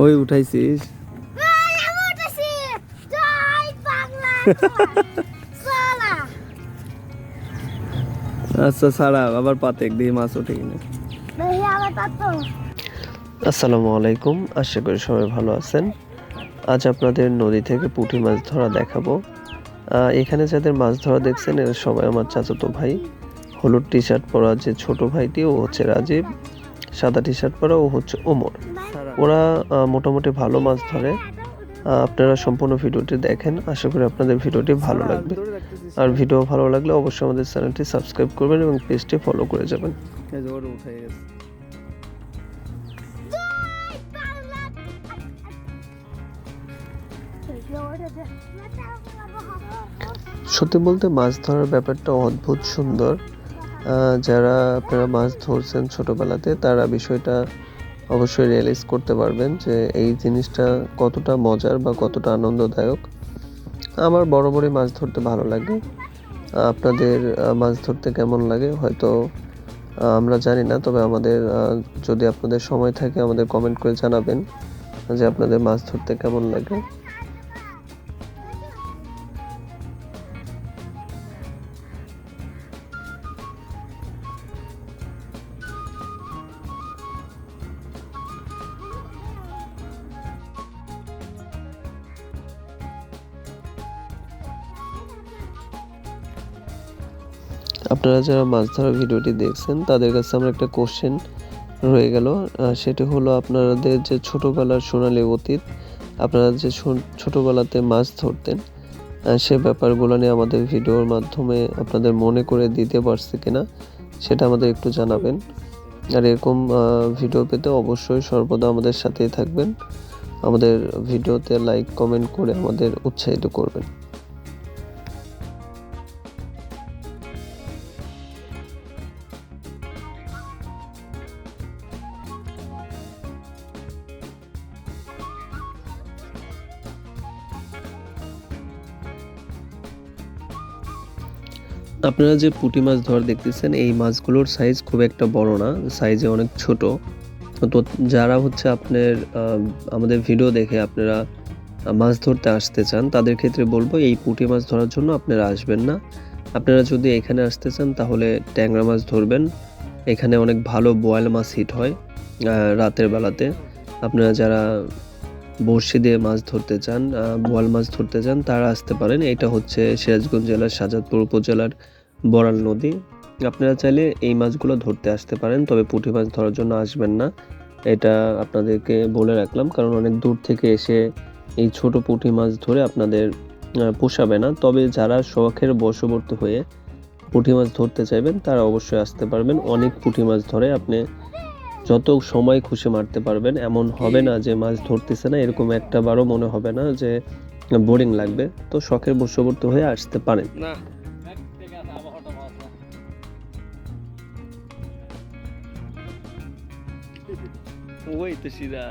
ওই উঠাইছিস? আচ্ছা ছাড়া, আবার পাতে দিয়ে মাছ উঠে কিনে। আসসালামু আলাইকুম, আশা করি সবাই ভালো আছেন। আজ আপনাদের নদী থেকে পুঁটি মাছ ধরা দেখাবো। এখানে যাদের মাছ ধরা দেখছেন, এরা সবাই আমার চাচাতো ভাই। হলুদ টি শার্ট পরা যে ছোট ভাইটি ও হচ্ছে রাজীব। সাদা টি শার্ট পরা ও হচ্ছে ওমর। ওরা মোটামুটি ভালো মাছ ধরে। আপনারা সম্পূর্ণ ভিডিওটি দেখেন। আশা করি আপনাদের ভিডিওটি ভালো লাগবে। আর ভিডিও ভালো লাগলে অবশ্যই আমাদের চ্যানেলটি সাবস্ক্রাইব করবেন এবং পেজটি ফলো করে যাবেন। সত্যি বলতে মাছ ধরার ব্যাপারটা অদ্ভুত সুন্দর। যারা আপনারা মাছ ধরছেন ছোটবেলাতে, তারা বিষয়টা অবশ্যই রিয়েলাইজ করতে পারবেন যে এই জিনিসটা কতটা মজার বা কতটা আনন্দদায়ক। আমার বরাবরই মাছ ধরতে ভালো লাগে। আপনাদের মাছ ধরতে কেমন লাগে? হয়তো আমরা জানি না, তবে আমাদের যদি আপনাদের সময় থাকে, আমাদের কমেন্ট করে জানাবেন যে আপনাদের মাছ ধরতে কেমন লাগে। আপনারা যারা মাছ ধরা ভিডিওটি দেখছেন, তাদের কাছে আমার একটা কোশ্চেন রয়ে গেল। সেটি হলো আপনাদের যে ছোটোবেলার সোনালী অতীত, আপনারা যে ছোটবেলাতে মাছ ধরতেন সে ব্যাপারগুলো নিয়ে আমাদের ভিডিওর মাধ্যমে আপনাদের মনে করে দিতে পারছে কিনা, সেটা আমাদের একটু জানাবেন। আর এরকম ভিডিও পেতে অবশ্যই সর্বদা আমাদের সাথেই থাকবেন। আমাদের ভিডিওতে লাইক কমেন্ট করে আমাদের উৎসাহিত করবেন। আপনারা যে পুঁটি মাছ ধর দেখতেছেন, এই মাছগুলোর সাইজ খুব একটা বড় না সাইজে অনেক ছোট। তো যারা হচ্ছে আপনার আমাদের ভিডিও দেখে আপনারা মাছ ধরতে আসতে চান, তাদের ক্ষেত্রে বলব এই পুঁটি মাছ ধরার জন্য আপনারা আসবেন না। আপনারা যদি এখানে আসতে চান, তাহলে ট্যাংরা মাছ ধরবেন। এখানে অনেক ভালো বোয়াল মাছ হিট হয় রাতের বেলাতে। আপনারা যারা বড়শি দিয়ে মাছ ধরতে চান বোয়াল মাছ ধরতে চান, তারা আসতে পারেন। এটা হচ্ছে সিরাজগঞ্জ জেলার সাজাদপুর উপজেলার বড়াল নদী। আপনারা চাইলে এই মাছগুলো ধরতে আসতে পারেন, তবে পুঁটি মাছ ধরার জন্য আসবেন না। এটা আপনাদেরকে বলে রাখলাম, কারণ অনেক দূর থেকে এসে এই ছোট পুঁটি মাছ ধরে আপনাদের পোষাবে না। তবে যারা শখের বশবর্তী হয়ে পুঁটি মাছ ধরতে চাইবেন, তারা অবশ্যই আসতে পারবেন। অনেক পুঁটি মাছ ধরে আপনি যত সময় খুশি মারতে পারবেন এমন হবে না যে মাছ ধরতেছে না এরকম একটা বারও মনে হবে না যে বোরিং লাগবে। তো শখের বশবর্তী হয়ে আসতে পারেন। না। ওই তো সিধা।